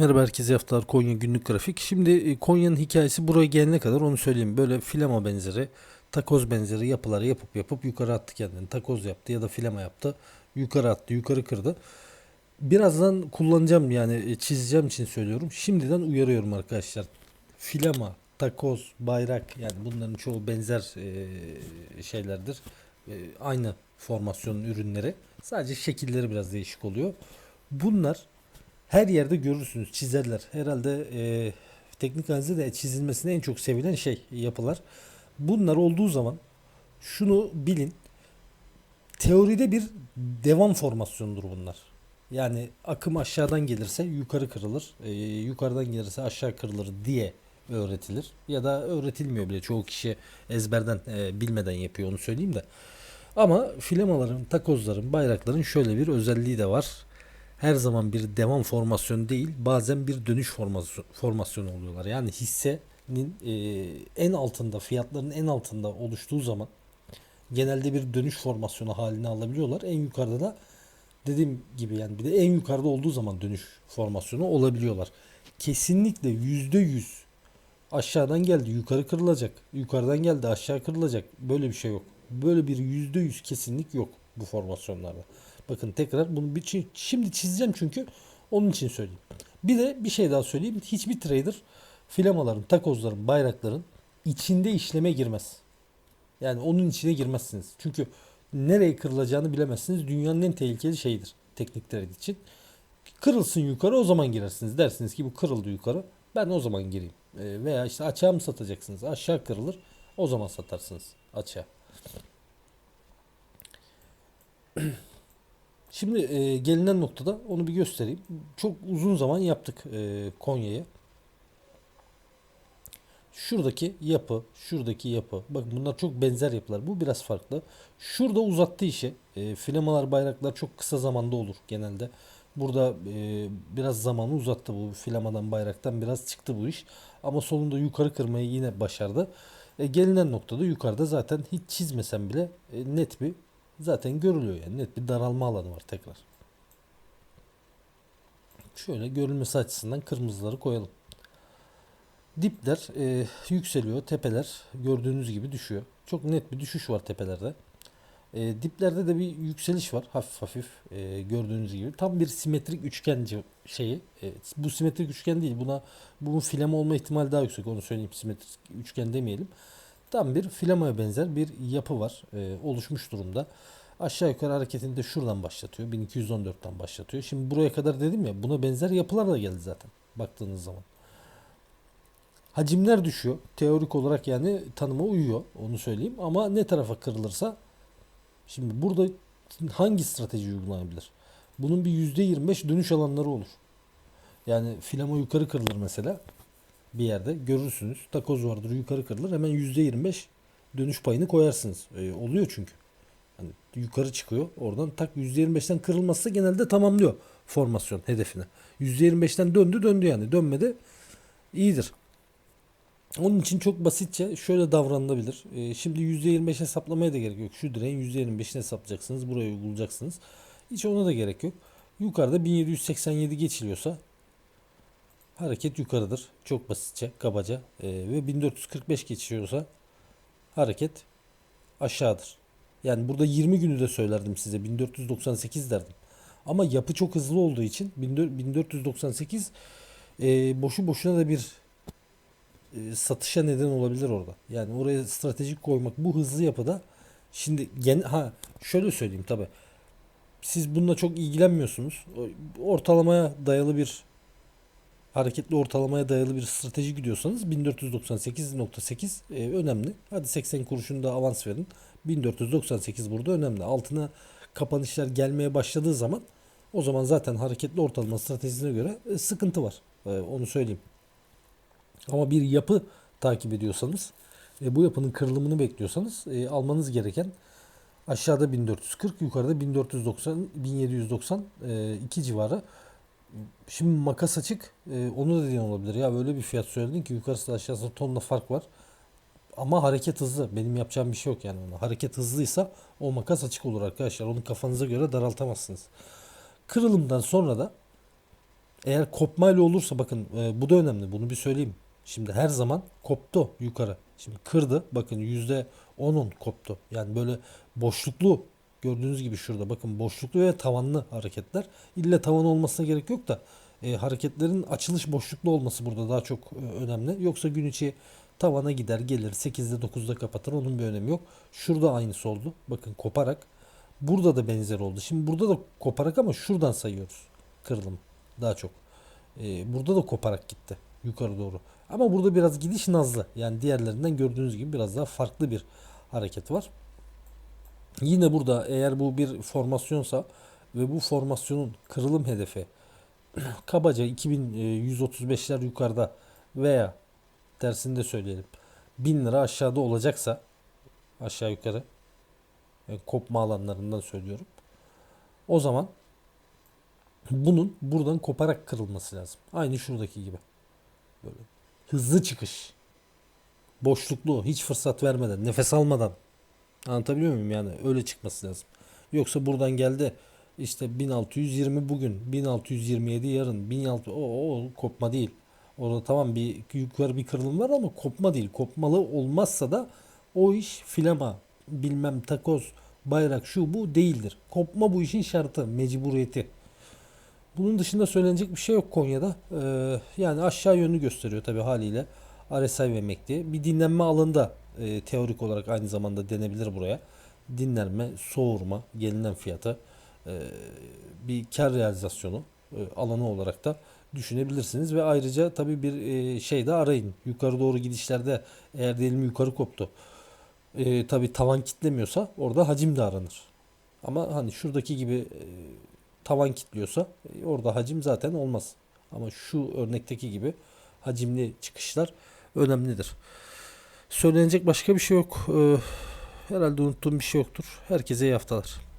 Merhaba herkese haftalar Konya günlük grafik. Şimdi e, Konya'nın hikayesi buraya gelene kadar onu söyleyeyim. Böyle filama benzeri, takoz benzeri yapıları yapıp yapıp yukarı attı kendini. Takoz yaptı ya da filama yaptı. Yukarı attı, yukarı kırdı. Birazdan kullanacağım yani e, çizeceğim için söylüyorum. Şimdiden uyarıyorum arkadaşlar. Filama, takoz, bayrak yani bunların çoğu benzer e, şeylerdir. Aynı formasyonun ürünleri. Sadece şekilleri biraz değişik oluyor. Bunlar her yerde görürsünüz çizerler. Herhalde e, teknik analizde de çizilmesine en çok sevilen şey yapılar. Bunlar olduğu zaman şunu bilin. Teoride bir devam formasyonudur bunlar. Yani akım aşağıdan gelirse yukarı kırılır, e, yukarıdan gelirse aşağı kırılır diye öğretilir. Ya da öğretilmiyor bile. Çoğu kişi ezberden e, bilmeden yapıyor onu söyleyeyim de. Ama filamaların, takozların, bayrakların şöyle bir özelliği de var her zaman bir devam formasyonu değil bazen bir dönüş formasyon, formasyonu oluyorlar. Yani hissenin e, en altında fiyatların en altında oluştuğu zaman genelde bir dönüş formasyonu halini alabiliyorlar. En yukarıda da dediğim gibi yani bir de en yukarıda olduğu zaman dönüş formasyonu olabiliyorlar. Kesinlikle yüzde yüz aşağıdan geldi yukarı kırılacak. Yukarıdan geldi aşağı kırılacak. Böyle bir şey yok. Böyle bir yüzde yüz kesinlik yok bu formasyonlarda. Bakın tekrar bunu bir şimdi çizeceğim çünkü onun için söyleyeyim. Bir de bir şey daha söyleyeyim. Hiçbir trader filamaların, takozların, bayrakların içinde işleme girmez. Yani onun içine girmezsiniz. Çünkü nereye kırılacağını bilemezsiniz. Dünyanın en tehlikeli şeyidir teknik trade için. Kırılsın yukarı o zaman girersiniz. Dersiniz ki bu kırıldı yukarı. Ben o zaman gireyim. Ee, veya işte açığa mı satacaksınız? Aşağı kırılır. O zaman satarsınız açığa. Şimdi e, gelinen noktada onu bir göstereyim. Çok uzun zaman yaptık e, Konya'ya. Şuradaki yapı, şuradaki yapı. Bakın bunlar çok benzer yapılar. Bu biraz farklı. Şurada uzattı işi. E, filamalar, bayraklar çok kısa zamanda olur genelde. Burada e, biraz zamanı uzattı bu filamadan, bayraktan biraz çıktı bu iş. Ama sonunda yukarı kırmayı yine başardı. E, gelinen noktada yukarıda zaten hiç çizmesem bile e, net bir zaten görülüyor yani net bir daralma alanı var tekrar. Şöyle görülmesi açısından kırmızıları koyalım. Dipler e, yükseliyor, tepeler gördüğünüz gibi düşüyor. Çok net bir düşüş var tepelerde. E, diplerde de bir yükseliş var hafif hafif e, gördüğünüz gibi. Tam bir simetrik üçgen şeyi. E, bu simetrik üçgen değil. Buna bunun filama olma ihtimali daha yüksek. Onu söyleyeyim simetrik üçgen demeyelim. Tam bir filamaya benzer bir yapı var. e, oluşmuş durumda. Aşağı yukarı hareketini de şuradan başlatıyor. 1214'ten başlatıyor. Şimdi buraya kadar dedim ya buna benzer yapılar da geldi zaten baktığınız zaman. Hacimler düşüyor. Teorik olarak yani tanıma uyuyor. Onu söyleyeyim. Ama ne tarafa kırılırsa şimdi burada hangi strateji uygulanabilir? Bunun bir %25 dönüş alanları olur. Yani filama yukarı kırılır mesela bir yerde görürsünüz. Takoz vardır yukarı kırılır. Hemen %25 dönüş payını koyarsınız. E, oluyor çünkü. Hani yukarı çıkıyor. Oradan tak %25'ten kırılmazsa genelde tamamlıyor formasyon hedefini. %25'ten döndü döndü yani. Dönmedi iyidir. Onun için çok basitçe şöyle davranılabilir. E, şimdi %25 hesaplamaya da gerek yok. Şu direğin %25'ini hesaplayacaksınız. Buraya uygulayacaksınız. Hiç ona da gerek yok. Yukarıda 1787 geçiliyorsa hareket yukarıdır. Çok basitçe, kabaca. E, ve 1445 geçiyorsa hareket aşağıdır. Yani burada 20 günü de söylerdim size. 1498 derdim. Ama yapı çok hızlı olduğu için 1498 e, boşu boşuna da bir e, satışa neden olabilir orada. Yani oraya stratejik koymak bu hızlı yapıda şimdi gen ha şöyle söyleyeyim tabi. Siz bununla çok ilgilenmiyorsunuz. Ortalamaya dayalı bir hareketli ortalamaya dayalı bir strateji gidiyorsanız 1498.8 e, önemli. Hadi 80 kuruşunu da avans verin. 1498 burada önemli. Altına kapanışlar gelmeye başladığı zaman o zaman zaten hareketli ortalama stratejisine göre e, sıkıntı var. E, onu söyleyeyim. Ama bir yapı takip ediyorsanız e, bu yapının kırılımını bekliyorsanız e, almanız gereken aşağıda 1440 yukarıda 1490 1790 e, iki civarı. Şimdi makas açık e, onu da diyen olabilir. Ya böyle bir fiyat söyledin ki yukarısı aşağısı tonla fark var. Ama hareket hızlı. Benim yapacağım bir şey yok yani ona. Hareket hızlıysa o makas açık olur arkadaşlar. Onu kafanıza göre daraltamazsınız. Kırılımdan sonra da Eğer kopmayla olursa bakın e, bu da önemli. Bunu bir söyleyeyim. Şimdi her zaman koptu yukarı. Şimdi kırdı. Bakın yüzde onun koptu. Yani böyle boşluklu gördüğünüz gibi şurada bakın boşluklu ve tavanlı hareketler. İlle tavan olmasına gerek yok da e, hareketlerin açılış boşluklu olması burada daha çok e, önemli. Yoksa gün içi tavana gider gelir 8'de 9'da kapatır onun bir önemi yok. Şurada aynısı oldu. Bakın koparak. Burada da benzer oldu. Şimdi burada da koparak ama şuradan sayıyoruz kırılım daha çok. Ee, burada da koparak gitti yukarı doğru. Ama burada biraz gidiş nazlı. Yani diğerlerinden gördüğünüz gibi biraz daha farklı bir hareket var. Yine burada eğer bu bir formasyonsa ve bu formasyonun kırılım hedefi kabaca 2135'ler yukarıda veya tersini de söyleyelim 1000 lira aşağıda olacaksa aşağı yukarı yani kopma alanlarından söylüyorum. O zaman bunun buradan koparak kırılması lazım. Aynı şuradaki gibi. Böyle hızlı çıkış. Boşluklu, hiç fırsat vermeden, nefes almadan. Anlatabiliyor muyum yani? Öyle çıkması lazım. Yoksa buradan geldi işte 1620 bugün, 1627 yarın, 1600 o, o kopma değil. Orada tamam bir yukarı bir kırılım var ama kopma değil. Kopmalı olmazsa da o iş filama, bilmem takoz, bayrak şu bu değildir. Kopma bu işin şartı, mecburiyeti. Bunun dışında söylenecek bir şey yok Konya'da. Ee, yani aşağı yönünü gösteriyor tabii haliyle. RSI ve MACD. Bir dinlenme alanında e, teorik olarak aynı zamanda denebilir buraya. Dinlenme, soğurma, gelinen fiyatı e, bir kar realizasyonu e, alanı olarak da düşünebilirsiniz ve ayrıca tabii bir e, şey de arayın. Yukarı doğru gidişlerde eğer diyelim yukarı koptu. E, tabii tavan kitlemiyorsa orada hacim de aranır. Ama hani şuradaki gibi e, tavan kilitliyorsa e, orada hacim zaten olmaz. Ama şu örnekteki gibi hacimli çıkışlar önemlidir. Söylenecek başka bir şey yok. Ee, herhalde unuttuğum bir şey yoktur. Herkese iyi haftalar.